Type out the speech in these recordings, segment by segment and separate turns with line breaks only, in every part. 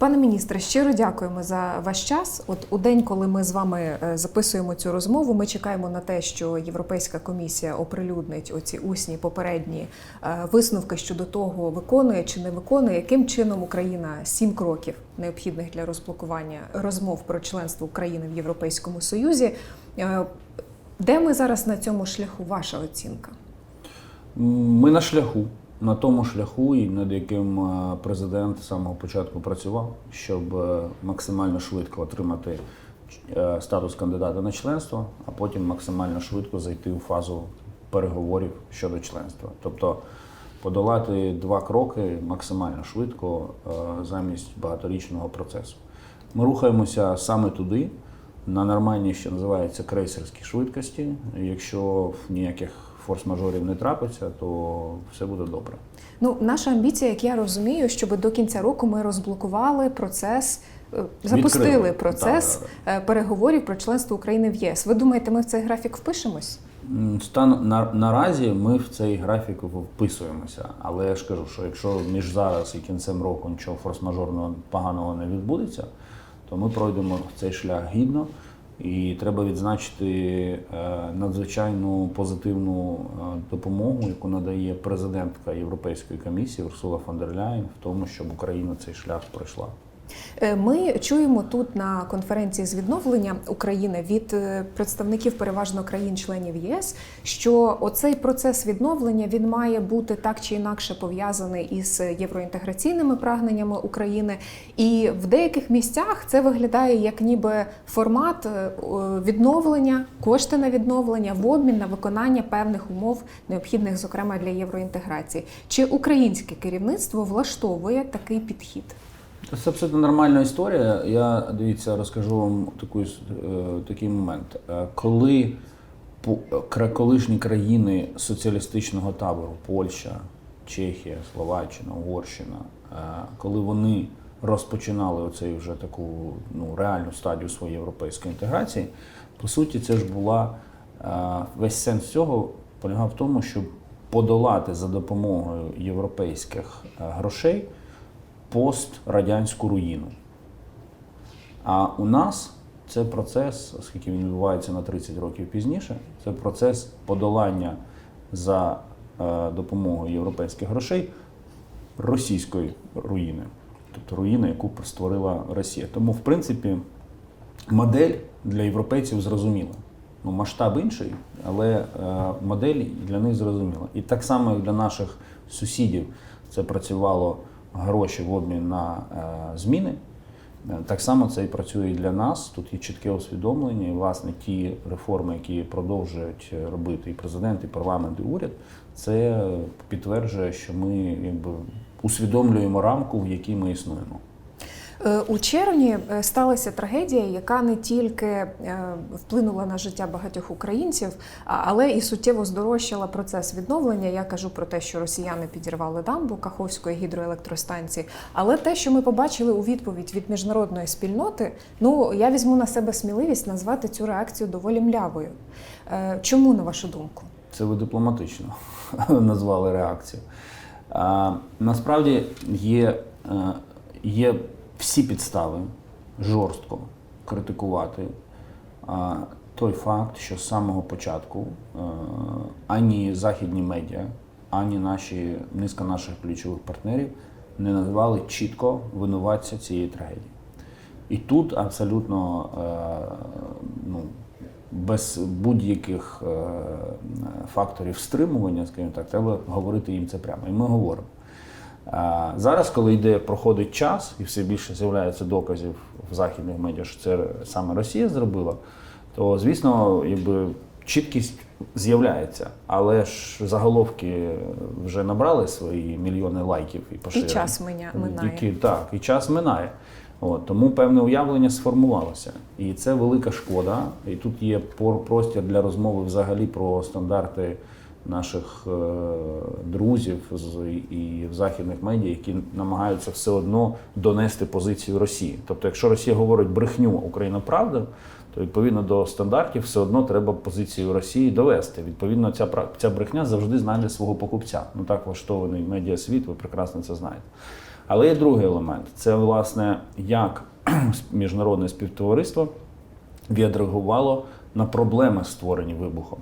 Пане міністре, щиро дякуємо за ваш час. От у день, коли ми з вами е, записуємо цю розмову, ми чекаємо на те, що Європейська комісія оприлюднить оці усні попередні е, висновки щодо того, виконує чи не виконує, яким чином Україна сім кроків необхідних для розблокування розмов про членство України в Європейському Союзі. Е, Де ми зараз на цьому шляху? Ваша оцінка?
Ми на шляху, на тому шляху, і над яким е, президент з самого початку працював, щоб е, максимально швидко отримати е, статус кандидата на членство, а потім максимально швидко зайти у фазу переговорів щодо членства. Тобто подолати два кроки максимально швидко замість багаторічного процесу. Ми рухаємося саме туди, на нормальній, що називається крейсерській швидкості. Якщо ніяких форс-мажорів не трапиться, то все буде добре.
Ну, наша амбіція, як я розумію, щоб до кінця року ми розблокували процес, е, запустили
Відкрили.
процес е, переговорів про членство України в єС. Ви думаєте, ми в цей графік впишемось?
Стан на, наразі ми в цей графік вписуємося, але я ж кажу, що якщо між зараз і кінцем року нічого форс-мажорного поганого не відбудеться, то ми пройдемо цей шлях гідно. І треба відзначити е, надзвичайну позитивну е, допомогу, яку надає президентка Європейської комісії Урсула фон дер Ляєн в тому, щоб Україна цей шлях пройшла.
Е, Ми чуємо тут на конференції з відновлення України від е, представників переважно країн-членів ЄС, що оцей процес відновлення він має бути так чи інакше пов'язаний із євроінтеграційними прагненнями України, і в деяких місцях це виглядає як ніби формат е, відновлення, кошти на відновлення в обмін на виконання певних умов, необхідних зокрема для євроінтеграції. Чи українське керівництво влаштовує такий підхід?
Це абсолютно нормальна історія. Я дивіться, розкажу вам таку, е, такий момент. Е, Коли колишні країни соціалістичного табору Польща, Чехія, Словаччина, Угорщина, е, коли вони розпочинали оцей вже таку ну, реальну стадію своєї європейської інтеграції, по суті, це ж була весь сенс цього полягав в тому, щоб подолати за допомогою європейських грошей пострадянську руїну. А у нас це процес, оскільки він відбувається на 30 років пізніше, це процес подолання за е, допомогою європейських грошей російської руїни, тобто руїни, яку створила Росія. Тому, в принципі, модель для європейців зрозуміла. Ну, масштаб інший, але е, модель для них зрозуміла. І так само, як для наших сусідів це працювало гроші в обмін на е, зміни. Е, Так само це і працює і для нас. Тут є чітке усвідомлення, і власне ті реформи, які продовжують е, робити і президент, і парламент, і уряд, це підтверджує, що ми якби усвідомлюємо рамку, в якій ми існуємо.
Е, У червні е, сталася трагедія, яка не тільки е, вплинула на життя багатьох українців, але і суттєво здорожчала процес відновлення. Я кажу про те, що росіяни підірвали дамбу Каховської гідроелектростанції. Але те, що ми побачили у відповідь від міжнародної спільноти, ну я візьму на себе сміливість назвати цю реакцію доволі млявою. Чому на вашу думку?
Це ви дипломатично назвали реакцію. А, насправді є, є всі підстави жорстко критикувати а, той факт, що з самого початку е, ані західні медіа, ані наші низка наших ключових партнерів не називали чітко винуватця цієї трагедії. І тут абсолютно е, ну, без будь-яких е, факторів стримування, скажімо так, треба говорити їм це прямо. І ми говоримо. А Зараз, коли йде, проходить час, і все більше з'являється доказів в західних медіа, що це саме Росія зробила, то звісно, якби чіткість з'являється. Але ж заголовки вже набрали свої мільйони лайків і
І час минає.
Які, так, і час минає. От, тому певне уявлення сформувалося. І це велика шкода. І тут є простір для розмови взагалі про стандарти наших е, друзів і в західних медіа, які намагаються все одно донести позицію Росії. Тобто, якщо Росія говорить брехню, Україна правда, то відповідно до стандартів все одно треба позицію Росії довести. Відповідно, ця ця брехня завжди знайде свого покупця. Ну так влаштований медіасвіт, ви прекрасно це знаєте. Але є другий елемент це власне як міжнародне співтовариство відреагувало на проблеми, створені вибухом.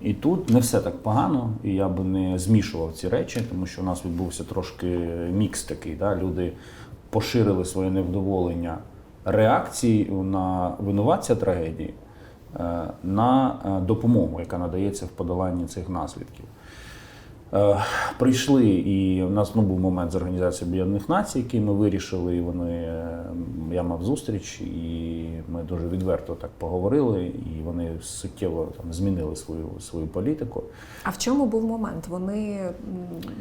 І тут не все так погано, і я би не змішував ці речі, тому що у нас відбувся трошки мікс такий. Да? Люди поширили своє невдоволення реакції на винуватця трагедії е, на е, допомогу, яка надається в подоланні цих наслідків. Е, Прийшли, і в нас ну, був момент з Організації Об'єднаних Націй, який ми вирішили. І вони я мав зустріч, і ми дуже відверто так поговорили, і вони суттєво там змінили свою свою політику.
А в чому був момент? Вони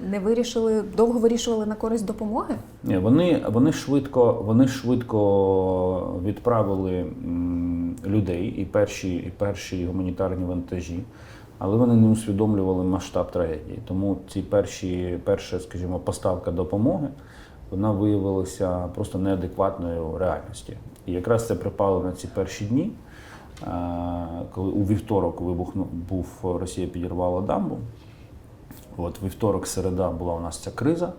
не вирішили, довго вирішували на користь допомоги?
Ні, вони, вони швидко, вони швидко відправили людей і перші, і перші гуманітарні вантажі, але вони не усвідомлювали масштаб трагедії. Тому ці перші, перша, скажімо, поставка допомоги вона виявилася просто неадекватною реальності. І якраз це припало на ці перші дні, е, коли у вівторок вибухнув був Росія підірвала дамбу. От вівторок, середа була у нас ця криза.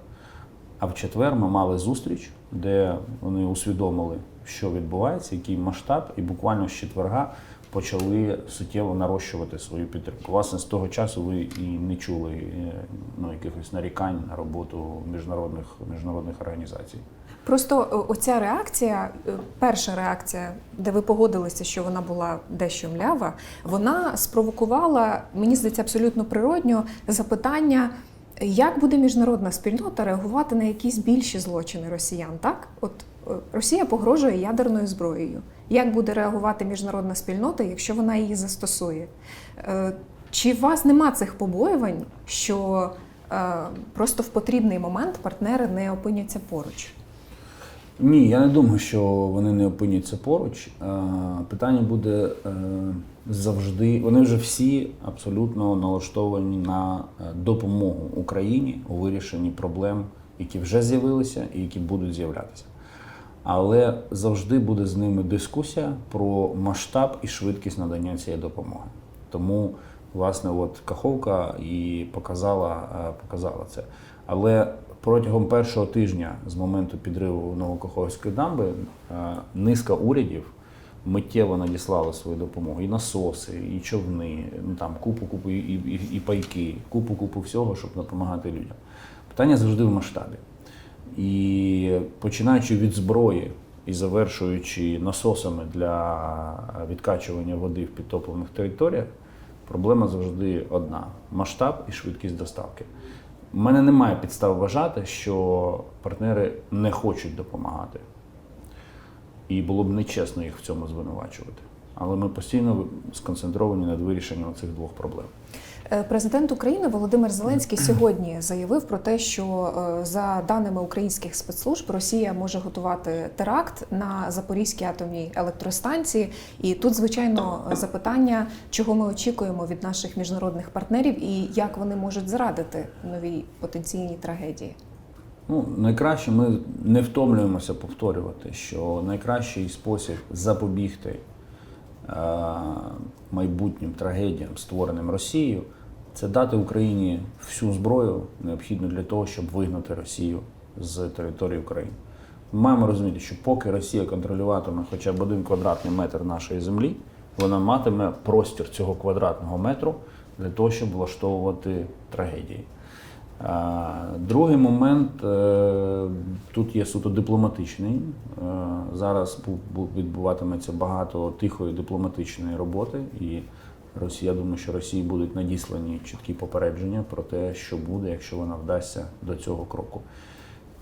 А в четвер ми мали зустріч, де вони усвідомили, що відбувається, який масштаб, і буквально з четверга почали суттєво нарощувати свою підтримку. Власне, з того часу ви і не чули е, ну, якихось нарікань на роботу міжнародних, міжнародних організацій.
Просто оця реакція, е, перша реакція, де ви погодилися, що вона була дещо млява, вона спровокувала, мені здається, абсолютно природньо запитання. Як буде міжнародна спільнота реагувати на якісь більші злочини росіян? Так, от е, Росія погрожує ядерною зброєю. Як буде реагувати міжнародна спільнота, якщо вона її застосує? Е, Чи у вас нема цих побоювань, що е, просто в потрібний момент партнери не опиняться поруч?
Ні, я не думаю, що вони не опиняться поруч. Е, Питання буде завжди. Вони вже всі абсолютно налаштовані на допомогу Україні у вирішенні проблем, які вже з'явилися і які будуть з'являтися. Але завжди буде з ними дискусія про масштаб і швидкість надання цієї допомоги. Тому, власне, от Каховка і показала, е, показала це. Але протягом першого тижня з моменту підриву Новокаховської дамби е, низка урядів миттєво надіслали свою допомогу. І насоси, і човни, ну там купу, купу і, і, і пайки, купу, купу всього, щоб допомагати людям. Питання завжди в масштабі. І починаючи від зброї і завершуючи насосами для відкачування води в підтоплених територіях, проблема завжди одна: масштаб і швидкість доставки. У мене немає підстав вважати, що партнери не хочуть допомагати. І було б нечесно їх в цьому звинувачувати. Але ми постійно сконцентровані над вирішенням цих двох проблем.
Е, Президент України Володимир Зеленський сьогодні заявив про те, що е, за даними українських спецслужб Росія може готувати теракт на Запорізькій атомній електростанції. І тут, звичайно, запитання, чого ми очікуємо від наших міжнародних партнерів і як вони можуть зрадити новій потенційній трагедії.
Ну, найкраще ми не втомлюємося повторювати, що найкращий спосіб запобігти е, майбутнім трагедіям, створеним Росією, це дати Україні всю зброю, необхідну для того, щоб вигнати Росію з території України. Ми маємо розуміти, що поки Росія контролюватиме хоча б один квадратний метр нашої землі, вона матиме простір цього квадратного метру для того, щоб влаштовувати трагедії. Другий момент е, тут є суто дипломатичний. Е, Зараз бу- бу- відбуватиметься багато тихої дипломатичної роботи, і Росія, я думаю, що Росії будуть надіслані чіткі попередження про те, що буде, якщо вона вдасться до цього кроку.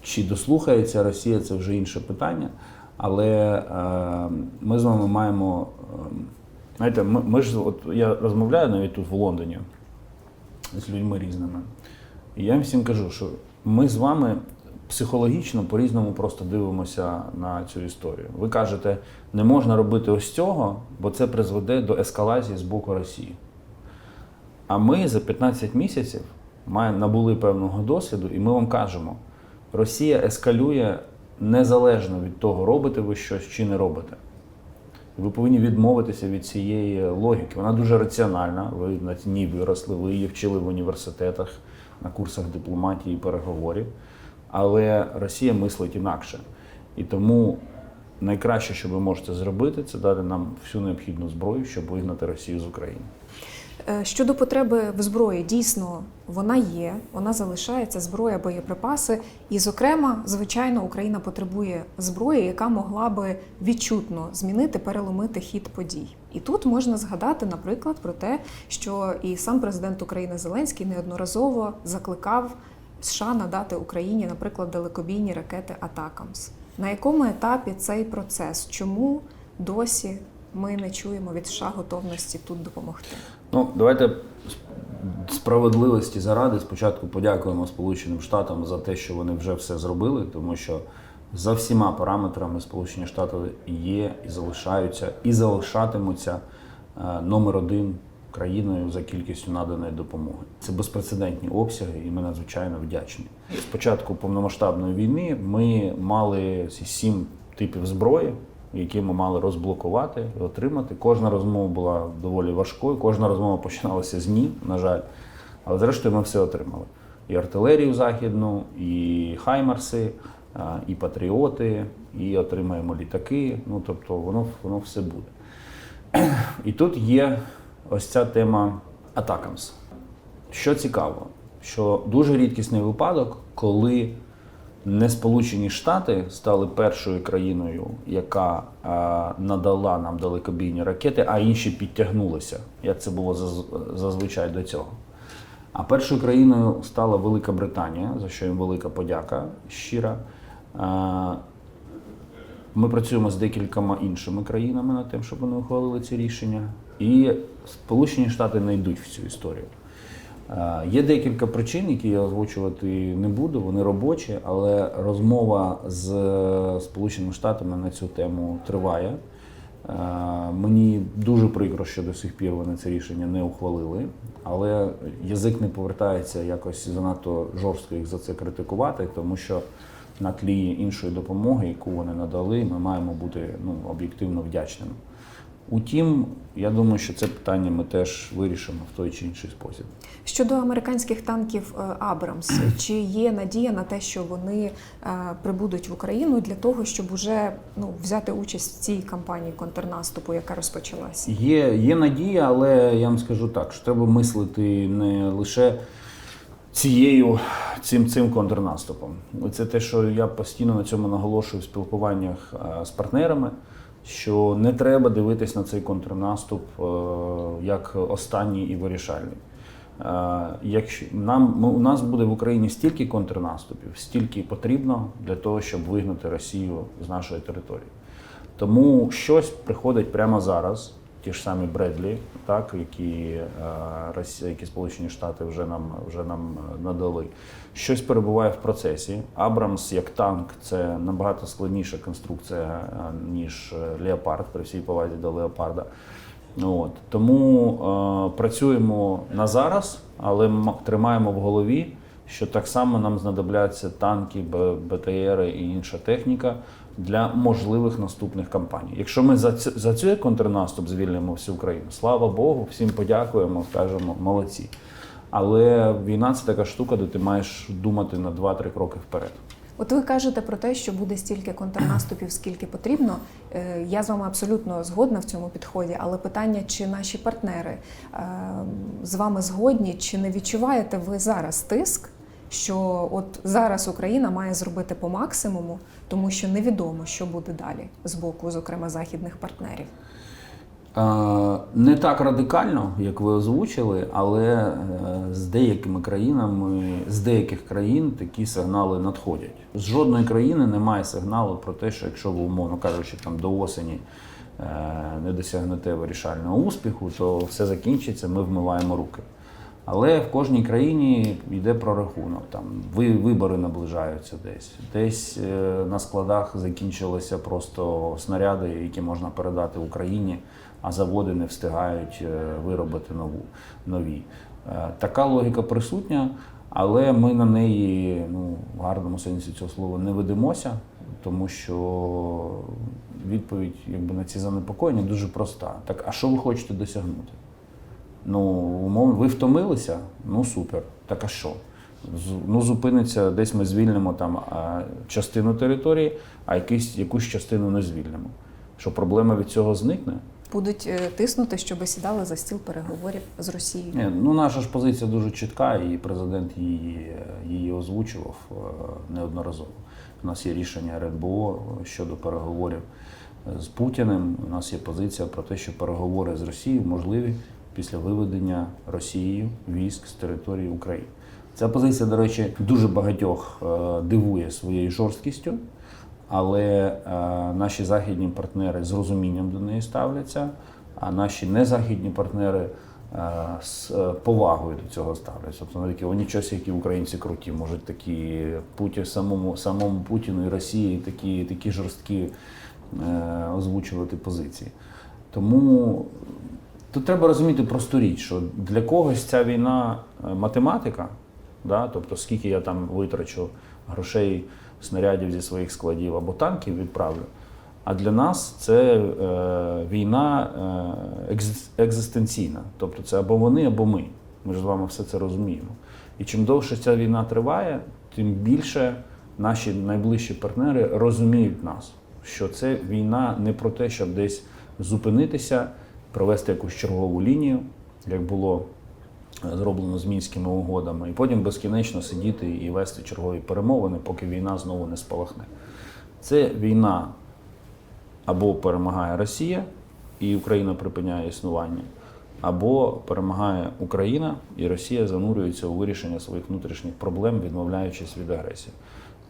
Чи дослухається Росія, це вже інше питання. Але е, ми з вами маємо. е, знаєте, ми, ми ж от я розмовляю навіть тут в Лондоні з людьми різними. І я їм всім кажу, що ми з вами психологічно по-різному просто дивимося на цю історію. Ви кажете, не можна робити ось цього, бо це призведе до ескалації з боку Росії. А ми за 15 місяців набули певного досвіду, і ми вам кажемо, Росія ескалює незалежно від того, робите ви щось чи не робите. Ви повинні відмовитися від цієї логіки. Вона дуже раціональна. Ви на ній виросли, ви її вчили в університетах, на курсах дипломатії і переговорів. Але Росія мислить інакше. І тому найкраще, що ви можете зробити, це дати нам всю необхідну зброю, щоб вигнати Росію з України.
Е, Щодо потреби в зброї, дійсно вона є, вона залишається зброя, боєприпаси. І, зокрема, звичайно, Україна потребує зброї, яка могла би відчутно змінити, переломити хід подій. І тут можна згадати, наприклад, про те, що і сам президент України Зеленський неодноразово закликав США надати Україні, наприклад, далекобійні ракети Атакамс. На якому етапі цей процес? Чому досі ми не чуємо від США готовності тут допомогти?
Ну, давайте справедливості заради спочатку подякуємо Сполученим Штатам за те, що вони вже все зробили, тому що за всіма параметрами Сполучені Штати є і залишаються, і залишатимуться е, номер один країною за кількістю наданої допомоги. Це безпрецедентні обсяги, і ми надзвичайно вдячні. З початку повномасштабної війни ми мали сім типів зброї, які ми мали розблокувати і отримати. Кожна розмова була доволі важкою, кожна розмова починалася з ні, на жаль. Але зрештою ми все отримали. І артилерію західну, і хаймарси, і патріоти, і отримаємо літаки. Ну тобто воно, воно все буде. І тут є ось ця тема Атакамс. Що цікаво, що дуже рідкісний випадок, коли не Сполучені Штати стали першою країною, яка е, надала нам далекобійні ракети, а інші підтягнулися, як це було заз- зазвичай до цього. А першою країною стала Велика Британія, за що їм велика подяка щира. Е, ми працюємо з декількома іншими країнами над тим, щоб вони ухвалили ці рішення. І Сполучені Штати не йдуть в цю історію. Е, Є декілька причин, які я озвучувати не буду, вони робочі, але розмова з Сполученими Штатами на цю тему триває. Е, Мені дуже прикро, що до сих пір вони це рішення не ухвалили, але язик не повертається якось занадто жорстко їх за це критикувати, тому що на тлі іншої допомоги, яку вони надали, ми маємо бути ну, об'єктивно вдячними. Утім, я думаю, що це питання ми теж вирішимо в той чи інший спосіб.
Щодо американських танків е, Абрамс, чи є надія на те, що вони е, прибудуть в Україну для того, щоб уже ну взяти участь в цій кампанії контрнаступу, яка розпочалася?
Є, є надія, але я вам скажу так, що треба мислити не лише цією цим, цим контрнаступом. Це те, що я постійно на цьому наголошую в спілкуваннях е, з партнерами. Що не треба дивитись на цей контрнаступ е, як останній і вирішальний. Е, Якщо нам ми, у нас буде в Україні стільки контрнаступів, стільки потрібно для того, щоб вигнати Росію з нашої території. Тому щось приходить прямо зараз. Ті ж самі Бредлі, так які е, Росія, які Сполучені Штати вже нам вже нам е, надали. Щось перебуває в процесі. Абрамс як танк це набагато складніша конструкція е, ніж Леопард при всій повазі до Леопарда. От тому е, працюємо на зараз, але тримаємо в голові, що так само нам знадобляться танки, БТРи і інша техніка для можливих наступних кампаній. Якщо ми за, ц- за цей контрнаступ звільнимо всю Україну, слава Богу, всім подякуємо, скажемо молодці. Але війна це така штука, де ти маєш думати на 2-3 кроки вперед.
От ви кажете про те, що буде стільки контрнаступів, скільки потрібно. Е, Я з вами абсолютно згодна в цьому підході, але питання, чи наші партнери е, з вами згодні, чи не відчуваєте ви зараз тиск, що от зараз Україна має зробити по максимуму, тому що невідомо, що буде далі з боку, зокрема, західних партнерів.
Е, Не так радикально, як ви озвучили, але е, з деякими країнами, з деяких країн такі сигнали надходять. З жодної країни немає сигналу про те, що якщо ви, умовно кажучи, там до осені е, не досягнете вирішального успіху, то все закінчиться, ми вмиваємо руки. Але в кожній країні йде прорахунок. Там ви- вибори наближаються десь. Десь е, на складах закінчилися просто снаряди, які можна передати Україні, а заводи не встигають е, виробити нову, нові. Е, Така логіка присутня, але ми на неї ну, в гарному сенсі цього слова не ведемося, тому що відповідь якби, на ці занепокоєння дуже проста. Так, а що ви хочете досягнути? Ну, умовно, ви втомилися? Ну супер. Так а що? Ну, зупиниться, десь ми звільнимо там частину території, а якийсь, якусь частину не звільнимо. Що проблема від цього зникне?
Будуть е, тиснути, щоб сідали за стіл переговорів з Росією.
Ні, ну наша ж позиція дуже чітка, і президент її, її озвучував е, неодноразово. У нас є рішення РНБО щодо переговорів з Путіним. У нас є позиція про те, що переговори з Росією можливі після виведення Росією військ з території України. Ця позиція, до речі, дуже багатьох е, дивує своєю жорсткістю, але е, наші західні партнери з розумінням до неї ставляться, а наші незахідні партнери е, з повагою до цього ставляться. Тобто вони такі, о, нічого, які українці круті, можуть такі Путін самому самому Путіну і Росії такі, такі жорсткі озвучувати позиції. Тому тут треба розуміти просту річ, що для когось ця війна е, математика, да? тобто скільки я там витрачу грошей, снарядів зі своїх складів або танків відправлю. А для нас це е, війна е, екзистенційна. Тобто це або вони, або ми. Ми ж з вами все це розуміємо. І чим довше ця війна триває, тим більше наші найближчі партнери розуміють нас, що це війна не про те, щоб десь зупинитися, провести якусь чергову лінію, як було е, зроблено з мінськими угодами, і потім безкінечно сидіти і вести чергові перемовини, поки війна знову не спалахне. Це війна або перемагає Росія, і Україна припиняє існування, або перемагає Україна, і Росія занурюється у вирішення своїх внутрішніх проблем, відмовляючись від агресії.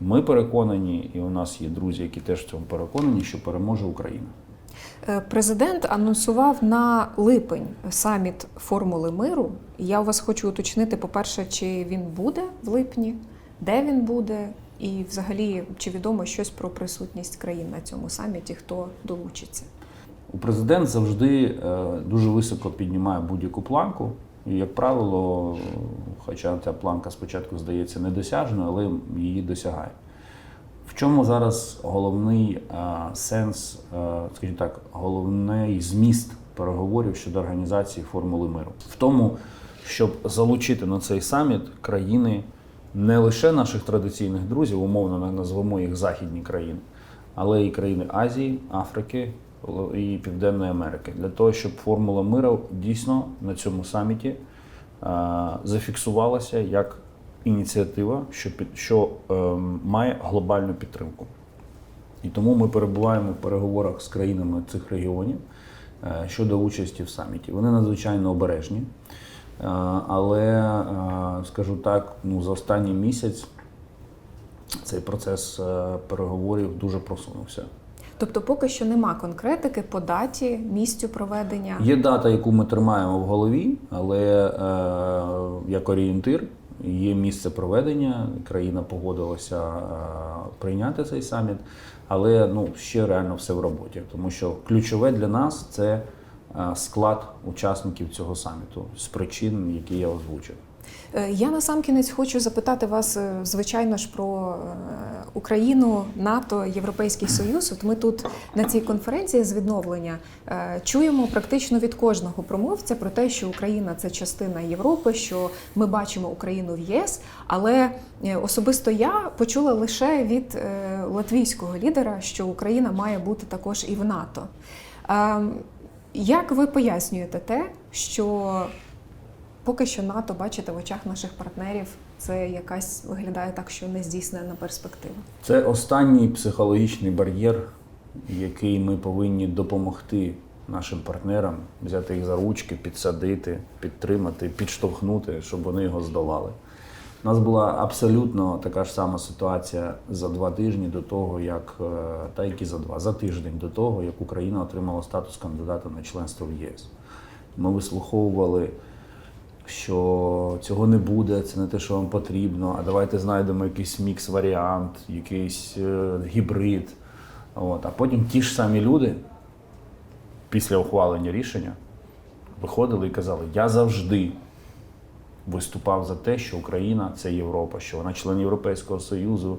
Ми переконані, і у нас є друзі, які теж в цьому переконані, що переможе Україна.
Е, Президент анонсував на липень саміт формули миру. Я у вас хочу уточнити, по-перше, чи він буде в липні, де він буде, і взагалі чи відомо щось про присутність країн на цьому саміті, хто долучиться.
Президент завжди е, дуже високо піднімає будь-яку планку. І, як правило, хоча ця планка спочатку здається недосяжною, але її досягає. В чому зараз головний е, сенс, е, скажімо так, головний зміст переговорів щодо організації формули миру? В тому, щоб залучити на цей саміт країни не лише наших традиційних друзів, умовно назвемо їх західні країни, але і країни Азії, Африки і Південної Америки, для того, щоб формула миру дійсно на цьому саміті е, зафіксувалася як ініціатива, що, що ем, має глобальну підтримку. І тому ми перебуваємо в переговорах з країнами цих регіонів е, щодо участі в саміті. Вони надзвичайно обережні, Е, але е, скажу так, ну за останній місяць цей процес е, переговорів дуже просунувся.
Тобто, поки що нема конкретики по даті, місцю проведення.
Є дата, яку ми тримаємо в голові, але е, як орієнтир є місце проведення. Країна погодилася е, прийняти цей саміт, але ну ще реально все в роботі, тому що ключове для нас це е, склад учасників цього саміту з причин, які я озвучив.
Е, Я насамкінець хочу запитати вас, е, звичайно ж, про е, Україну, НАТО, Європейський Союз. От ми тут на цій конференції з відновлення чуємо практично від кожного промовця про те, що Україна це частина Європи, що ми бачимо Україну в ЄС. Але особисто я почула лише від латвійського лідера, що Україна має бути також і в НАТО. Е, Як ви пояснюєте те, що Поки що НАТО, бачите, в очах наших партнерів це якась виглядає так, що не здійснена перспектива.
Це останній психологічний бар'єр, який ми повинні допомогти нашим партнерам взяти їх за ручки, підсадити, підтримати, підштовхнути, щоб вони його здолали. У нас була абсолютно така ж сама ситуація за два тижні до того, як е, та які за два, за тиждень до того, як Україна отримала статус кандидата на членство в ЄС. Ми вислуховували що цього не буде, це не те, що вам потрібно, а давайте знайдемо якийсь мікс-варіант, якийсь е, гібрид. От. А потім ті ж самі люди після ухвалення рішення виходили і казали: Я завжди виступав за те, що Україна це Європа, що вона член Європейського Союзу.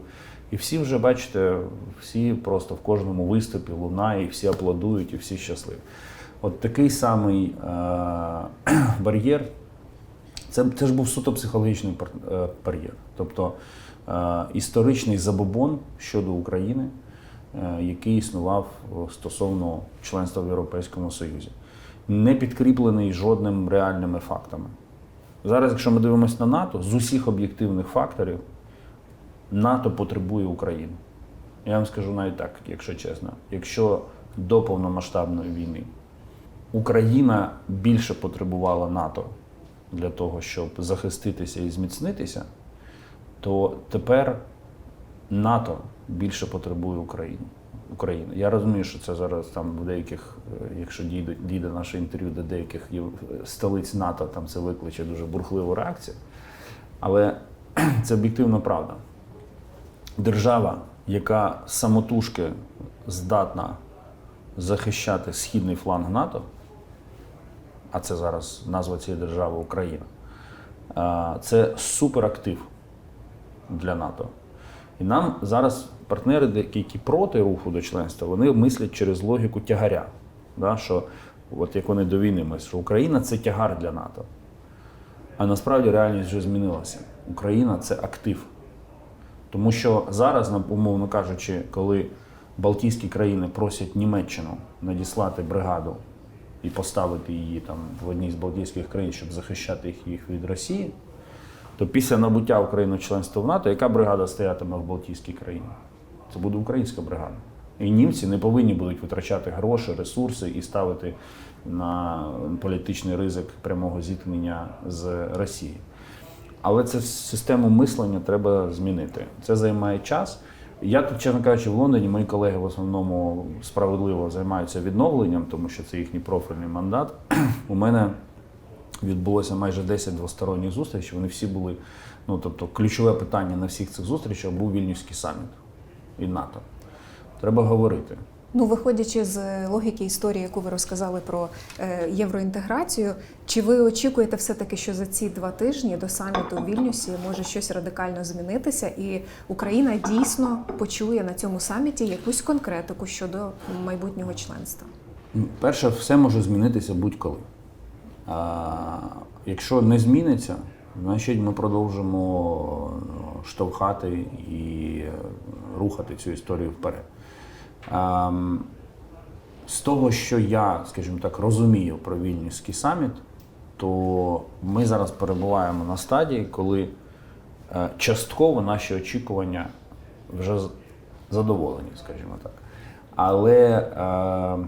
І всі вже, бачите, всі просто в кожному виступі лунає, і всі аплодують, і всі щасливі. От такий самий е- бар'єр Це, це ж був суто психологічний пар- е. Тобто е, історичний забобон щодо України, е, який існував стосовно членства в Європейському Союзі, не підкріплений жодним реальними фактами. Зараз, якщо ми дивимося на НАТО, з усіх об'єктивних факторів НАТО потребує України. Я вам скажу навіть так, якщо чесно, якщо до повномасштабної війни Україна більше потребувала НАТО для того, щоб захиститися і зміцнитися, то тепер НАТО більше потребує України. України. Я розумію, що це зараз там в деяких, е, якщо дійде, дійде наше інтерв'ю до деяких столиць НАТО, там це викличе дуже бурхливу реакцію. Але це об'єктивна правда. Держава, яка самотужки здатна захищати східний фланг НАТО, а це зараз назва цієї держави Україна, це суперактив для НАТО. І нам зараз партнери, які проти руху до членства, вони мислять через логіку тягаря. Да? Що, от як вони до війни мислять, що Україна це тягар для НАТО. А насправді реальність вже змінилася. Україна це актив. Тому що зараз, умовно кажучи, коли Балтійські країни просять Німеччину надіслати бригаду і поставити її там в одній з Балтійських країн, щоб захищати їх, від Росії, то після набуття України членства в НАТО, яка бригада стоятиме в Балтійській країні? Це буде українська бригада. І німці не повинні будуть витрачати гроші, ресурси і ставити на політичний ризик прямого зіткнення з Росією. Але це систему мислення треба змінити. Це займає час. Я тут, чесно кажучи, в Лондоні мої колеги в основному справедливо займаються відновленням, тому що це їхній профільний мандат. У мене відбулося майже 10 двосторонніх зустрічей. Вони всі були. Ну тобто, ключове питання на всіх цих зустрічах був вільнюський саміт і НАТО. Треба говорити.
Ну, виходячи з логіки історії, яку ви розказали про е, євроінтеграцію, чи ви очікуєте все-таки, що за ці два тижні до саміту в Вільнюсі може щось радикально змінитися, і Україна дійсно почує на цьому саміті якусь конкретику щодо майбутнього членства?
Перше, все може змінитися будь-коли. А, якщо не зміниться, значить ми продовжимо ну, штовхати і е, рухати цю історію вперед. А, з того, що я, скажімо так, розумію про Вільнюський саміт, то ми зараз перебуваємо на стадії, коли е, частково наші очікування вже задоволені, скажімо так. Але е,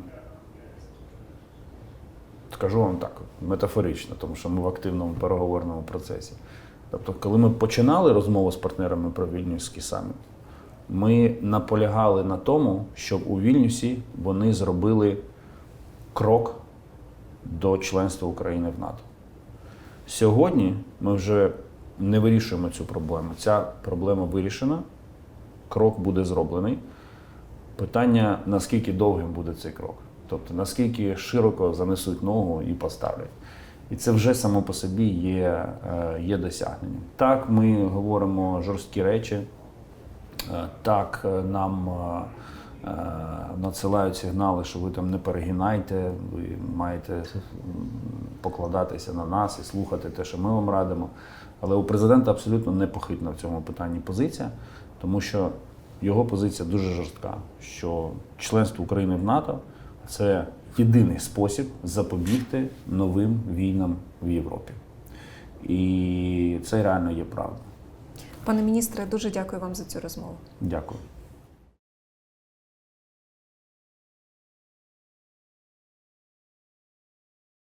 скажу вам так, метафорично, тому що ми в активному переговорному процесі. Тобто, коли ми починали розмову з партнерами про Вільнюський саміт, ми наполягали на тому, щоб у Вільнюсі вони зробили крок до членства України в НАТО. Сьогодні ми вже не вирішуємо цю проблему. Ця проблема вирішена, крок буде зроблений. Питання, наскільки довгим буде цей крок. Тобто, наскільки широко занесуть ногу і поставлять. І це вже само по собі є, е, є досягненням. Так, ми говоримо жорсткі речі, так, е, нам е, е, надсилають сигнали, що ви там не перегинайте, ви маєте покладатися на нас і слухати те, що ми вам радимо. Але у президента абсолютно непохитна в цьому питанні позиція, тому що його позиція дуже жорстка, що членство України в НАТО це єдиний спосіб запобігти новим війнам в Європі. І це реально є правда.
Пане міністре, дуже дякую вам за цю розмову.
Дякую.